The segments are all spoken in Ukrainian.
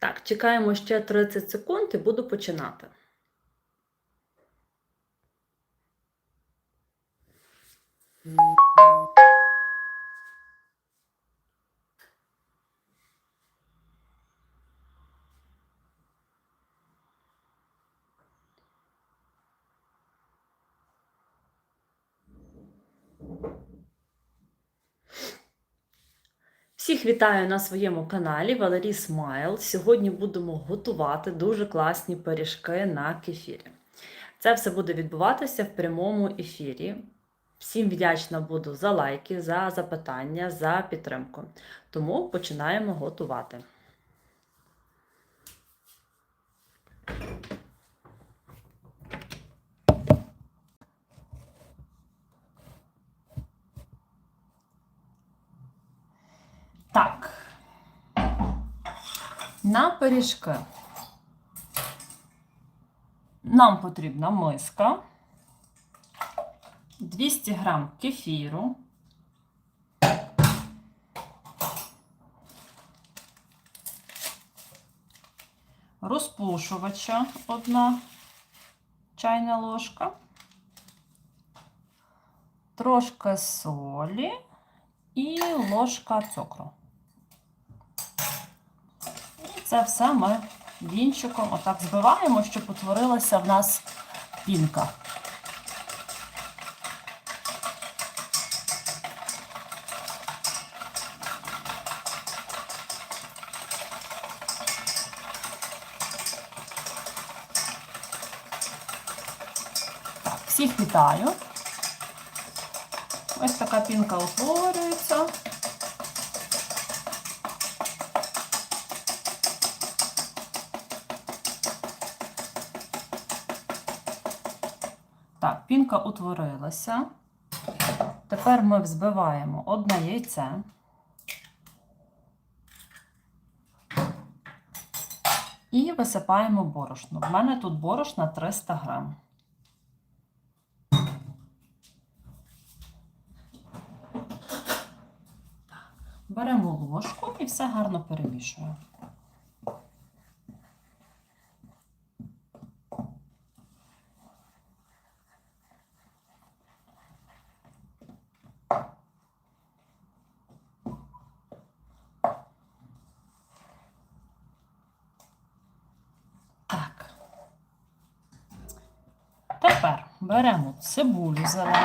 Так, чекаємо ще 30 секунд і буду починати. Всіх вітаю на своєму каналі Валерій Смайл. Сьогодні будемо готувати дуже класні пиріжки на кефірі. Це все буде відбуватися в прямому ефірі. Всім вдячна буду за лайки, за запитання, за підтримку. Тому починаємо готувати. Так. На пиріжки. Нам потрібна миска, 200 грам кефіру, розпушувача одна чайна ложка, трошки солі і ложка цукру. Це все ми вінчиком отак збиваємо, щоб утворилася в нас пінка. Всіх вітаю. Ось така пінка утворюється. Так, пінка утворилася. Тепер ми взбиваємо одне яйце. І висипаємо борошно. В мене тут борошна 300 грам. Беремо ложку і все гарно перемішуємо. Так. Тепер беремо цибулю зелену.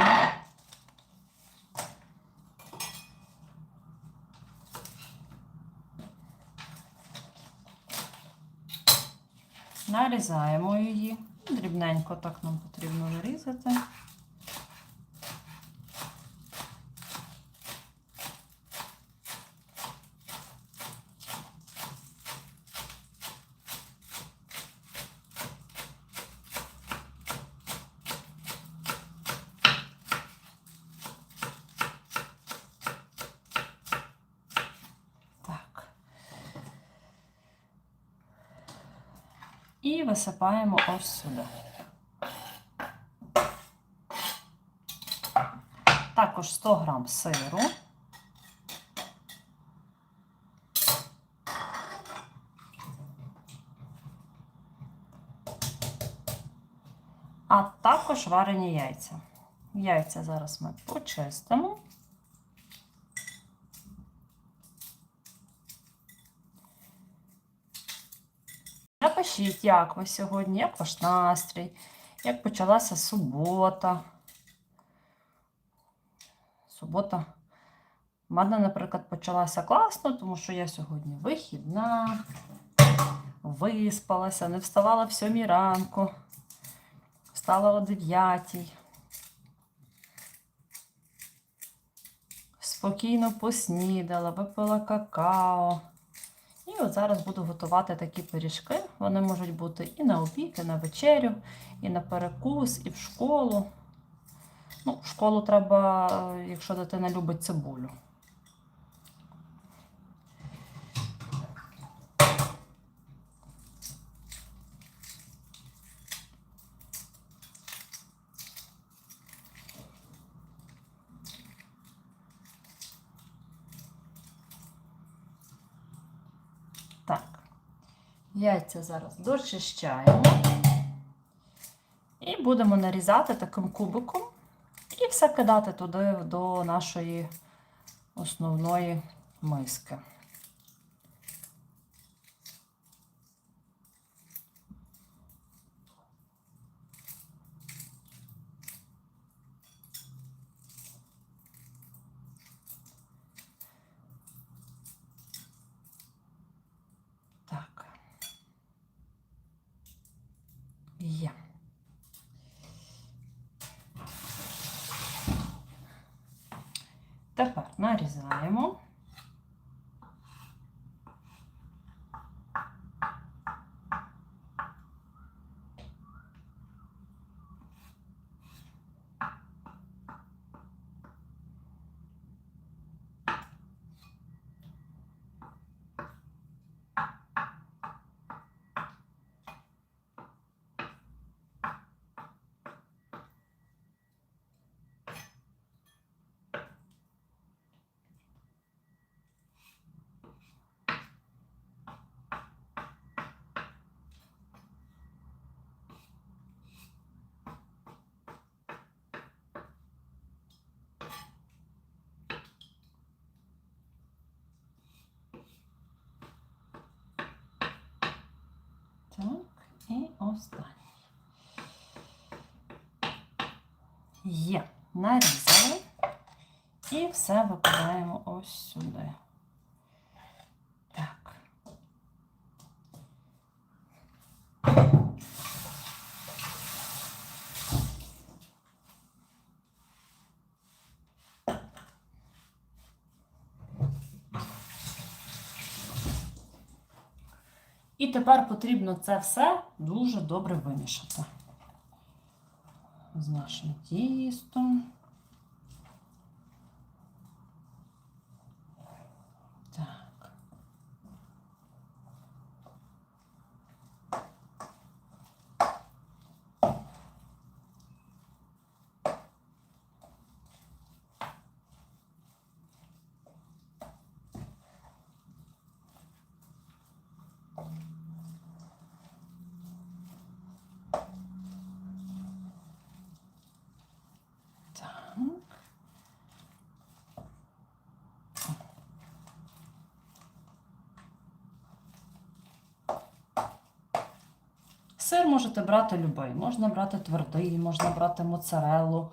Нарізаємо її. Дрібненько так нам потрібно нарізати. Так. І висипаємо ось сюди. Також 100 грам сиру. А також варені яйця. Яйця зараз ми почистимо. Напишіть, як ви сьогодні, як ваш настрій, як почалася субота. Субота в мене, наприклад, почалася класно, тому що я сьогодні вихідна, виспалася, не вставала в сьомій ранку, встала о дев'ятій. Спокійно поснідала, випила какао. От зараз буду готувати такі пиріжки. Вони можуть бути і на обід, і на вечерю, і на перекус, і в школу. Ну, в школу треба, е, якщо дитина любить цибулю. Так. Яйця зараз дочищаємо. І будемо нарізати таким кубиком. І все кидати туди до нашої основної миски. Так. Є. Тепер нарізаємо. Так, і останній. Є. Нарізали. І все викладаємо ось сюди. Так. І тепер потрібно це все дуже добре вимішати з нашим тістом. Так. Так. Сир можете брати любий. Можна брати твердий, можна брати моцареллу.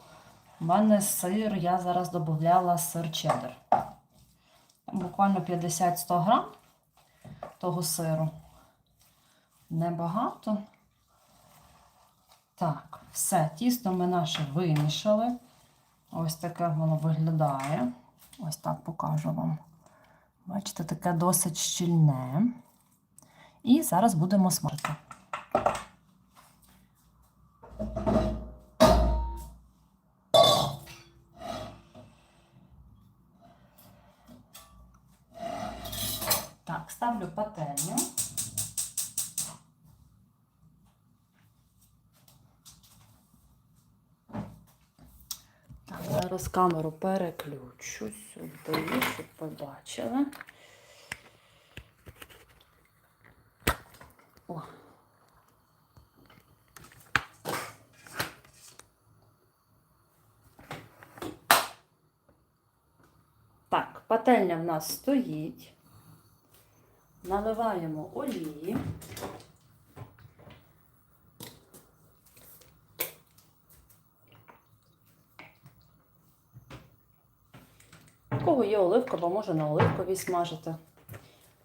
У мене сир, я зараз додавала сир чеддер. Буквально 50-100 грам того сиру. Небагато. Так, все, тісто ми наше вимішали. Ось таке воно виглядає. Ось так покажу вам. Бачите, таке досить щільне. І зараз будемо смажити. Так, ставлю пательню. Так, зараз камеру переключу сюди, щоб побачили. О. Так, пательня в нас стоїть. Наливаємо олії. У кого є оливкова, може на оливковій смажити.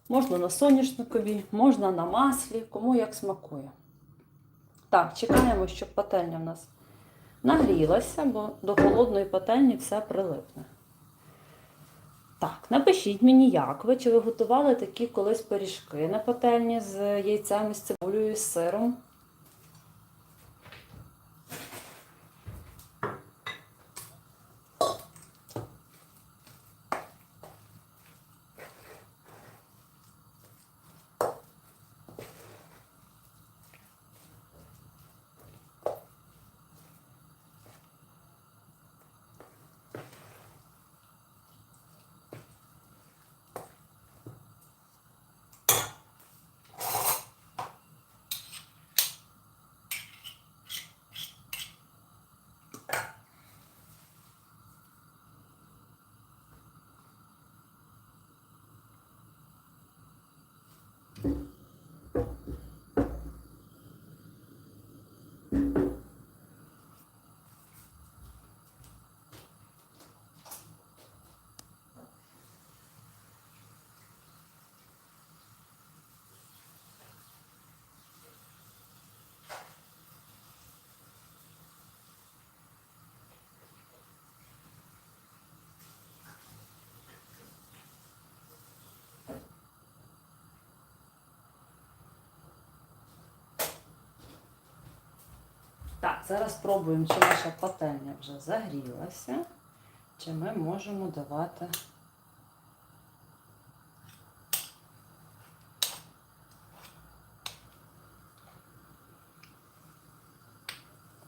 Можна на соняшниковій, можна на маслі, кому як смакує. Так, чекаємо, щоб пательня в нас нагрілася, бо до холодної пательні все прилипне. Так, напишіть мені, як ви, чи ви готували такі колись пиріжки на пательні з яйцями, з цибулею, з сиром. Зараз спробуємо, чи наша пательня вже загрілася, чи ми можемо давати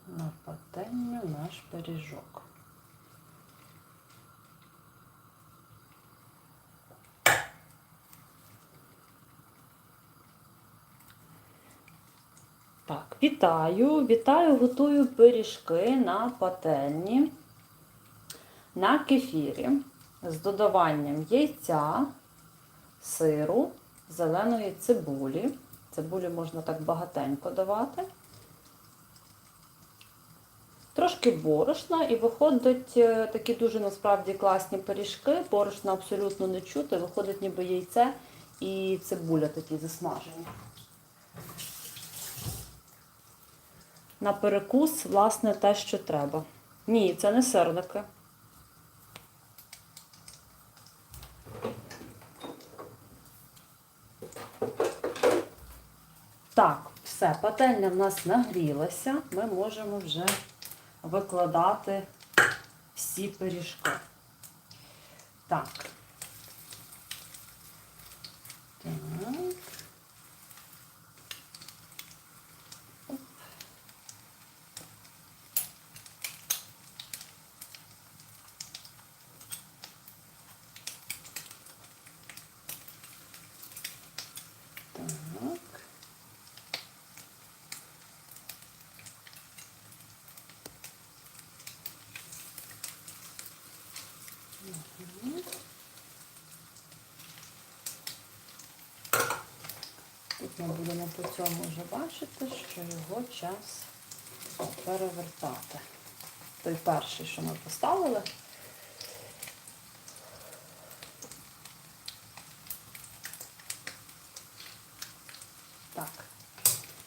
на пательню наш пиріжок. Так, вітаю, вітаю, готую пиріжки на пательні на кефірі з додаванням яйця, сиру, зеленої цибулі. Цибулі можна так багатенько давати. Трошки борошна і виходять е, такі дуже насправді класні пиріжки. Борошна абсолютно не чути, виходить ніби яйце і цибуля такі засмажені. На перекус, власне, те, що треба. Ні, це не сирники. Так, все, пательня в нас нагрілася. Ми можемо вже викладати всі пиріжки. Так. Так. Мгм. Тут ми будемо по цьому вже бачити, що його час перевертати. Той перший, що ми поставили. Так.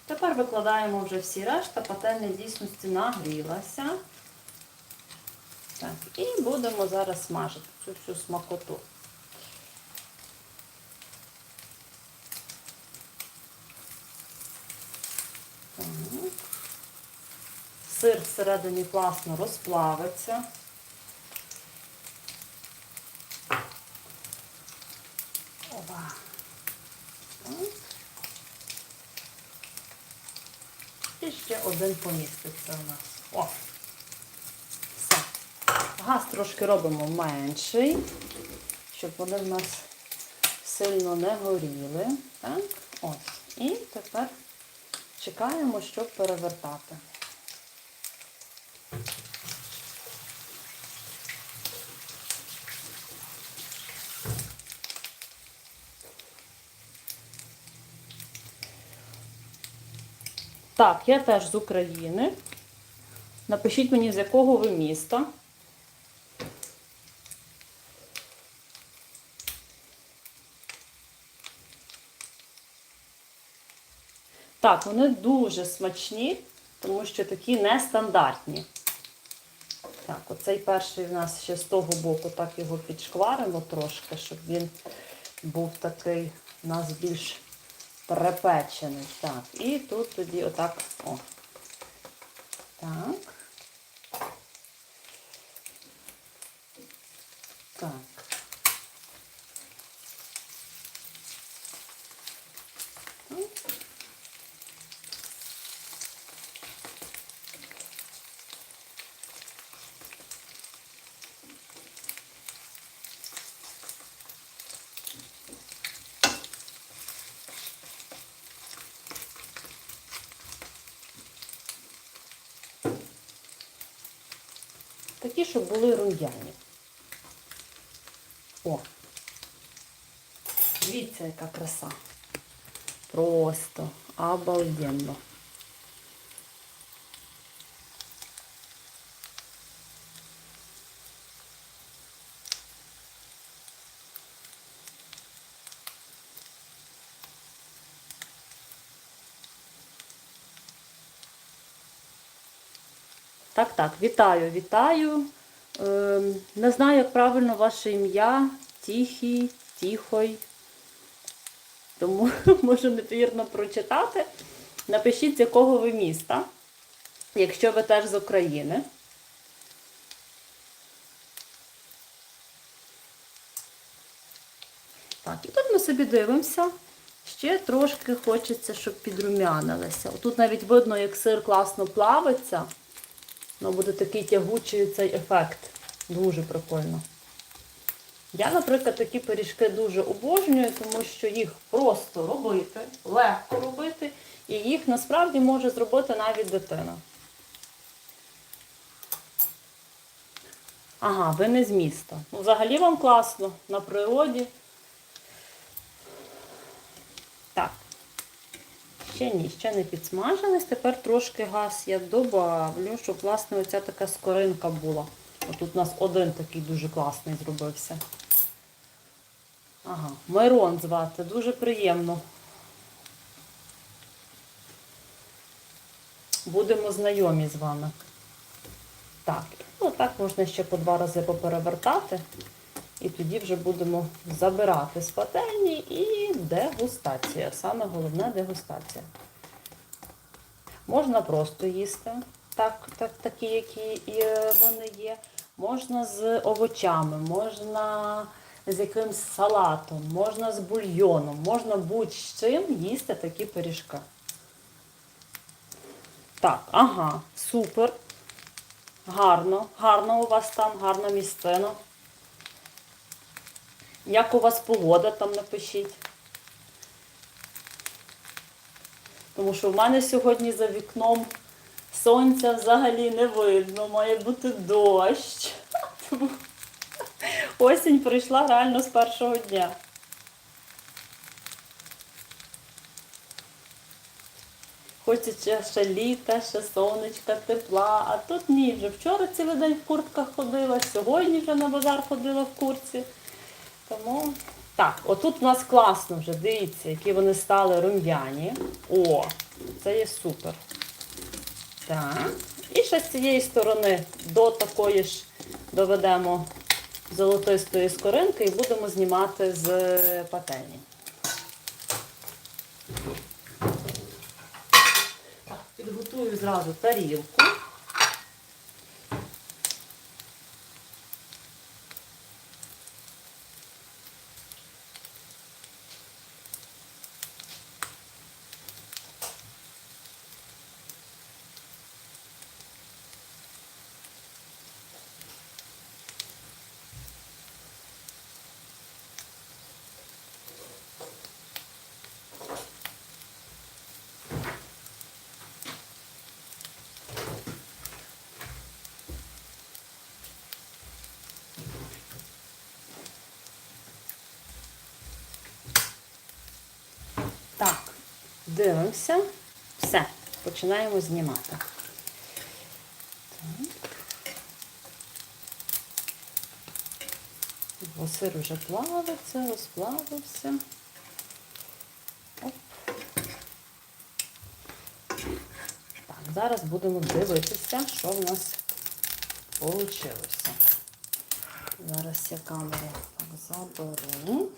Тепер викладаємо вже всі решта, пательня дійсності нагрілася. Так, і будемо зараз смажити цю всю смакоту. Так. Сир всередині класно розплавиться. Ова. І ще один поміститься у нас. О! Все. Газ трошки робимо менший, щоб вони в нас сильно не горіли. Так, ось. І тепер чекаємо, щоб перевертати. Так, я теж з України. Напишіть мені, з якого ви міста. Так, вони дуже смачні, тому що такі нестандартні. Так, оцей перший в нас ще з того боку так його підшкваримо трошки, щоб він був такий у нас більш перепечений. Так, і тут тоді отак, о. Так. Так. Такі, щоб були рум'яні. О! Дивіться, яка краса. Просто обалденно. Так, так, вітаю, вітаю. Ем, не знаю, як правильно ваше ім'я. Тихий, тихой. Тому можу невірно прочитати. Напишіть, з якого ви міста, якщо ви теж з України. Так, і тут ми собі дивимося. Ще трошки хочеться, щоб підрумянилося. Тут навіть видно, як сир класно плавиться. Воно буде такий тягучий цей ефект. Дуже прикольно. Я, наприклад, такі пиріжки дуже обожнюю, тому що їх просто робити, легко робити, і їх насправді може зробити навіть дитина. Ага, ви не з міста. Ну, взагалі вам класно, на природі. Ще ні, ще не підсмажились. Тепер трошки газ я добавлю, щоб, власне, оця така скоринка була. Отут у нас один такий дуже класний зробився. Ага, Мирон звати, дуже приємно. Будемо знайомі з вами. Так, ну так можна ще по два рази поперевертати. І тоді вже будемо забирати з пательні і дегустація. Саме головне дегустація. Можна просто їсти, так, так, такі, які вони є. Можна з овочами, можна з якимсь салатом, можна з бульйоном, можна будь-з чим їсти такі пиріжки. Так, ага, супер. Гарно, гарно у вас там, гарна місцина. Як у вас погода там напишіть? Тому що в мене сьогодні за вікном сонця взагалі не видно, має бути дощ. Осінь прийшла реально з першого дня. Хочеться ще літа, ще сонечка, тепла, а тут ні, вже вчора цілий день в куртках ходила, сьогодні вже на базар ходила в куртці. Тому так, отут у нас класно вже, дивіться, які вони стали рум'яні. О, це є супер. Так. І ще з цієї сторони до такої ж доведемо золотистої скоринки і будемо знімати з пательні. Підготую зразу тарілку. Так, дивимося. Все, починаємо знімати. Так. Бо сир вже плавиться, розплавився. Оп. Так, зараз будемо дивитися, що в нас вийшло. Зараз я камеру так заберу.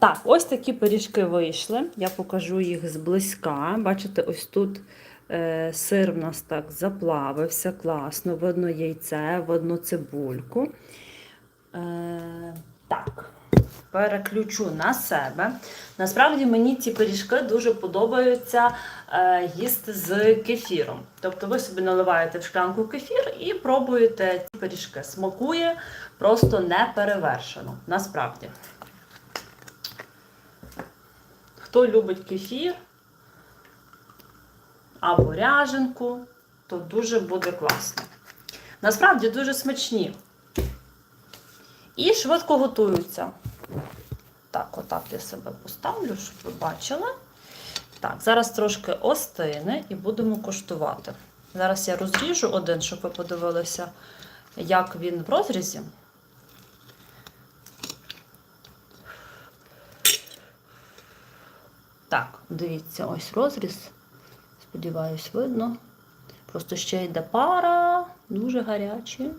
Так, ось такі пиріжки вийшли. Я покажу їх зблизька. Бачите, ось тут е, сир в нас так заплавився, класно, видно яйце, видно цибульку. Е, так, переключу на себе. Насправді мені ці пиріжки дуже подобаються е, їсти з кефіром. Тобто ви собі наливаєте в шклянку кефір і пробуєте ці пиріжки. Смакує просто не перевершено. Насправді. Хто любить кефір, або ряженку, то дуже буде класно. Насправді дуже смачні. І швидко готуються. Так, отак я себе поставлю, щоб ви бачили. Так, зараз трошки остине і будемо коштувати. Зараз я розріжу один, щоб ви подивилися, як він в розрізі. Так, дивіться, ось розріз. Сподіваюсь, видно. Просто ще йде пара, дуже гарячі.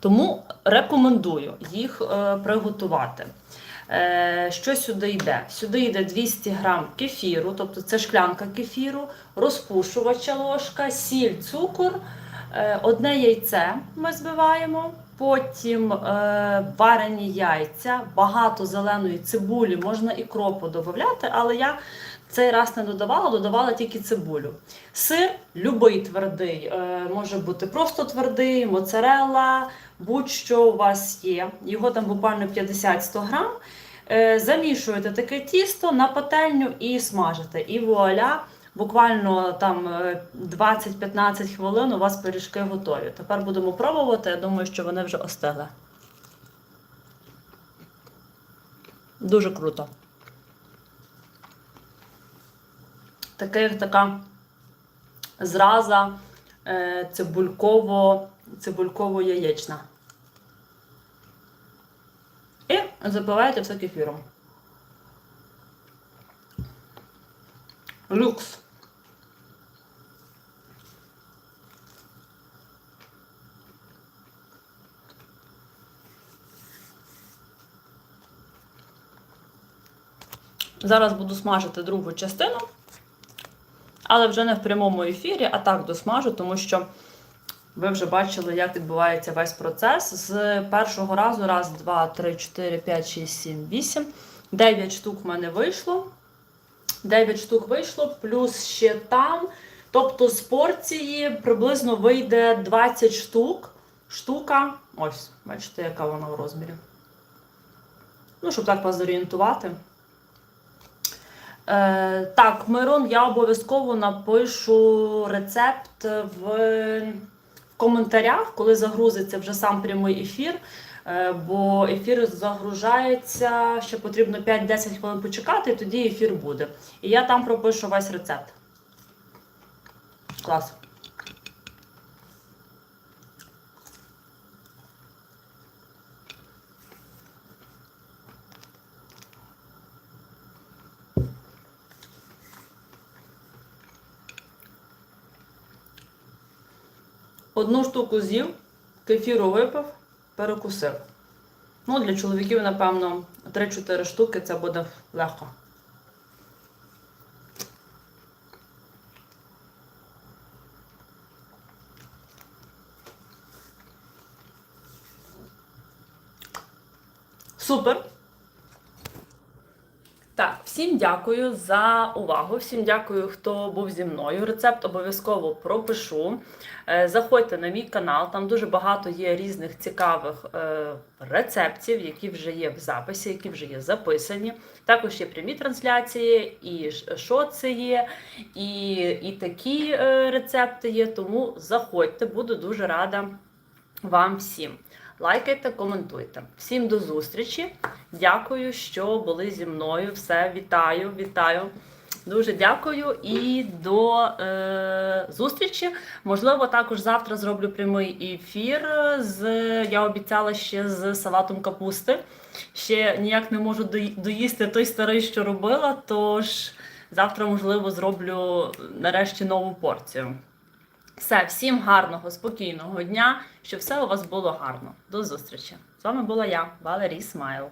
Тому рекомендую їх е, приготувати. Е, що сюди йде? Сюди йде 200 грам кефіру, тобто це шклянка кефіру, розпушувача ложка, сіль, цукор, е, одне яйце ми збиваємо, потім е, варені яйця, багато зеленої цибулі, можна і кропу додати, але я цей раз не додавала, додавала тільки цибулю. Сир любий твердий, е, може бути просто твердий, моцарелла, будь-що у вас є. Його там буквально 50-100 грам. Е, Замішуєте таке тісто на пательню і смажите. І вуаля, буквально там е, 20-15 хвилин у вас пиріжки готові. Тепер будемо пробувати. Я думаю, що вони вже остигли. Дуже круто. Таке, така зраза е, цибульково, цибульково-яєчна. І запиваєте все кефіром. Люкс. Зараз буду смажити другу частину, але вже не в прямому ефірі, а так досмажу, тому що ви вже бачили, як відбувається весь процес. З першого разу, раз, два, три, чотири, п'ять, шість, сім, вісім. Дев'ять штук в мене вийшло. 9 штук вийшло, плюс ще там. Тобто з порції приблизно вийде 20 штук. Штука. Ось, бачите, яка вона в розмірі. Ну, щоб так вас зорієнтувати. Е, так, Мирон, я обов'язково напишу рецепт в, коментарях, коли загрузиться вже сам прямий ефір. Е, бо ефір загружається, ще потрібно 5-10 хвилин почекати, і тоді ефір буде. І я там пропишу весь рецепт. Клас. Одну штуку з'їв, кефіру випив, перекусив. Ну, для чоловіків, напевно, 3-4 штуки це буде легко. Супер! Всім дякую за увагу. Всім дякую, хто був зі мною. Рецепт обов'язково пропишу. Е, Заходьте на мій канал, там дуже багато є різних цікавих е, рецептів, які вже є в записі, які вже є записані. Також є прямі трансляції, і ш- шоци є, і, і такі е, рецепти є. Тому заходьте, буду дуже рада вам всім. Лайкайте, коментуйте. Всім до зустрічі. Дякую, що були зі мною. Все, вітаю, вітаю. Дуже дякую і до е, зустрічі. Можливо, також завтра зроблю прямий ефір. З я обіцяла ще з салатом капусти. Ще ніяк не можу доїсти той старий, що робила. Тож завтра, можливо, зроблю нарешті нову порцію. Все, всім гарного, спокійного дня, щоб все у вас було гарно. До зустрічі! З вами була я, Валерій Смайл.